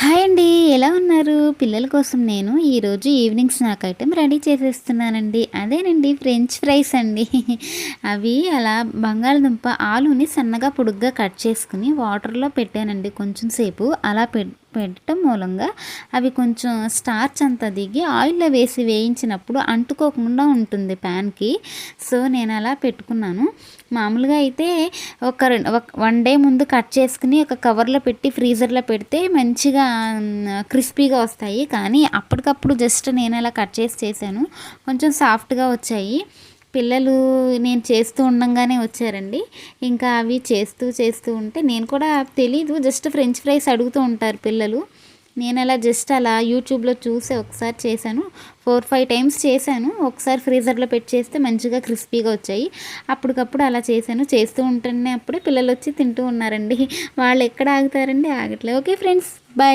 はい。అండి. ఎలా ఉన్నారు? పిల్లల కోసం నేను ఈరోజు ఈవినింగ్ స్నాక్ ఐటెం రెడీ చేసేస్తున్నానండి. అదేనండి ఫ్రెంచ్ ఫ్రైస్ అండి. అవి అలా బంగాళదుంప ఆలుని సన్నగా పొడుగ్గా కట్ చేసుకుని వాటర్లో పెట్టానండి కొంచెం సేపు. అలా పె పెట్టడం మూలంగా అవి కొంచెం స్టార్చ్ అంతా దిగి ఆయిల్లో వేసి వేయించినప్పుడు అంటుకోకుండా ఉంటుంది ప్యాన్కి. సో నేను అలా పెట్టుకున్నాను. మామూలుగా అయితే ఒక వన్ డే ముందు కట్ చేసుకుని ఒక కవర్లో పెట్టి ఫ్రీజర్లో పెడితే మంచిగా క్రిస్పీగా వస్తాయి. కానీ అప్పటికప్పుడు జస్ట్ నేను అలా కట్ చేసి చేశాను. కొంచెం సాఫ్ట్గా వచ్చాయి. పిల్లలు నేను చేస్తూ ఉండంగానే వచ్చారండి. ఇంకా అవి చేస్తూ చేస్తూ ఉంటే నేను కూడా తెలీదు. జస్ట్ ఫ్రెంచ్ ఫ్రైస్ అడుగుతూ ఉంటారు పిల్లలు. నేను అలా జస్ట్ అలా యూట్యూబ్లో చూసి ఒకసారి చేశాను. ఫోర్ ఫైవ్ టైమ్స్ చేశాను. ఒకసారి ఫ్రీజర్లో పెట్టి చేస్తే మంచిగా క్రిస్పీగా వచ్చాయి. అప్పటికప్పుడు అలా చేశాను. చేస్తూ ఉంటేనే అప్పుడే పిల్లలు వచ్చి తింటూ ఉన్నారండి. వాళ్ళు ఎక్కడ ఆగుతారండి? ఆగట్లేదు ఓకే ఫ్రెండ్స్. బాయ్